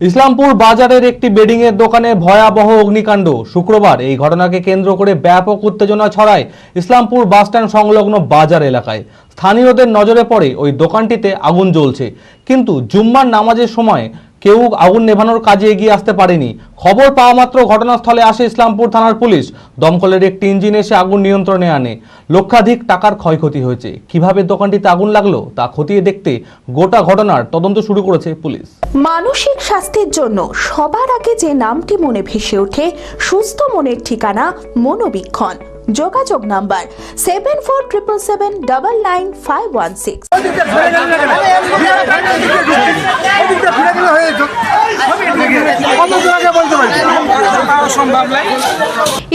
ইসলামপুর বাজারের একটি বেডিং এর দোকানে ভয়াবহ অগ্নিকাণ্ড। শুক্রবার এই ঘটনাকে কেন্দ্র করে ব্যাপক উত্তেজনা ছড়ায় ইসলামপুর বাসস্ট্যান্ড সংলগ্ন বাজার এলাকায়। স্থানীয়দের নজরে পড়ে ওই দোকানটিতে আগুন জ্বলছে। কিন্তু জুম্মার নামাজের সময় কেউ আগুন নেভানোর কাজে এগিয়ে আসতে পারেনি। খবর পাওয়া মাত্র ঘটনাস্থলে আসে ইসলামপুর থানার পুলিশ। দমকলের একটি ইঞ্জিন এসে আগুন নিয়ন্ত্রণে আনে। লক্ষাধিক টাকার ক্ষয়ক্ষতি হয়েছে। কীভাবে দোকানটিতে আগুন লাগল তা খতিয়ে দেখতে গোটা ঘটনার তদন্ত শুরু করেছে পুলিশ। মানসিক স্বাস্থ্যের জন্য সবার আগে যে নামটি মনে ভেসে ওঠে সুস্থ মনের ঠিকানা মনোবীক্ষণ। যোগাযোগ number seven four triple seven double nine five one six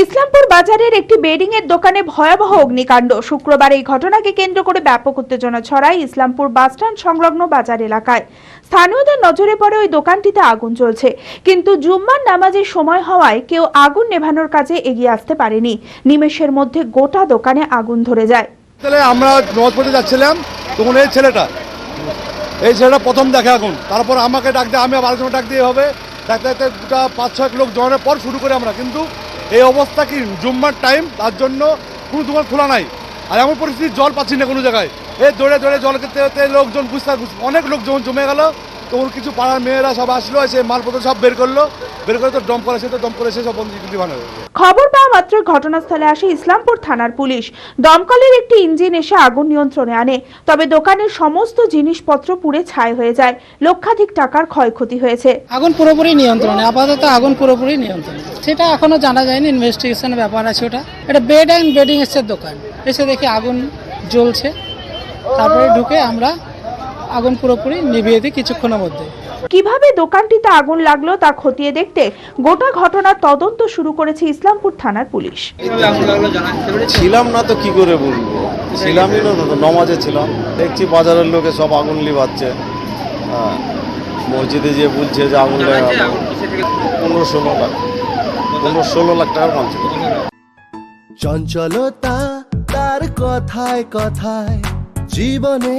Islampur বাজারের একটি বেডিং এর দোকানে ভয়াবহ অগ্নিকাণ্ড। শুক্রবার এই ঘটনাকে কেন্দ্র করে ব্যাপক উত্তেজনা ছড়ায় ইসলামপুর বাসস্ট্যান্ড সংলগ্ন বাজার এলাকায়। স্থানীয়দের নজরে পড়ে ওই দোকানটিতে আগুন চলছে কিন্তু জুম্মার নামাজের সময় হওয়ায় কেউ আগুন নেভানোর কাজে এগিয়ে আসতে পারেনি। নিমেষের মধ্যে গোটা দোকানে আগুন ধরে যায়। তাহলে আমরা নজ পড়তে যাচ্ছিলাম তখন এই ছেলেটা এই ছেলেটা প্রথম দেখে আগুন। তারপর আমাকে ডাক দিয়ে আমি আবার ডাক দিয়ে হবে দেখতে দুটা, পাঁচ, ছয় লোক জমানোর পর শুরু করি আমরা। কিন্তু এই অবস্থা কি জুম্মার টাইম তার জন্য কোনো দোকান খোলা নাই। আর এমন পরিস্থিতি, জল পাচ্ছি না কোনো জায়গায়। এই দৌড়ে দৌড়ে জল খেতে লোকজন বুঝতে অনেক লোক জমে গেল। তখন কিছু পাড়ার মেয়েরা সব আসলো এসে মালপত্র সব বের করল। বের করে তো দম করে সে তো দম করে সে সব বন্ধ দিবানো খবর পাওয়া মাত্র ঘটনাস্থলে আসে ইসলামপুর থানার পুলিশ। দমকলের একটি ইঞ্জিন এসে আগুন নিয়ন্ত্রণে আনে তবে দোকানের সমস্ত জিনিসপত্র পুড়ে ছাই হয়ে যায়। লক্ষাধিক টাকার ক্ষয়ক্ষতি হয়েছে। আগুন পুরোপুরি নিয়ন্ত্রণে আপাতত আগুন পুরোপুরি নিয়ন্ত্রণে। সেটা এখনও জানা যায়নি ইনভেস্টিগেশনের ব্যাপার আছে ওটা। এটা বেড অ্যান্ড বেডিং এর দোকান। এসে দেখি আগুন জ্বলছে। তারপরে ঢুকে আমরা আগুন পুরোপুরি নিভিয়ে দিই কিছুক্ষণের মধ্যে। কীভাবে দোকানটিতে আগুন লাগল তা খতিয়ে দেখতে গোটা ঘটনার তদন্ত শুরু করেছে ইসলামপুর থানার পুলিশ। ছিলাম না তো কি করে বলব? ছিলামই না তো নমাজে ছিলাম। দেখছি বাজারের লোকে সব আগুন লিবাচ্ছে হ্যাঁ মসজিদে যে বলছে যে আগুন লেগে পনেরো ষোলো লাখ পনেরো ষোলো লাখ টাকার মাল ছিল। চঞ্চলতা তার কথায় কথায় জীবনে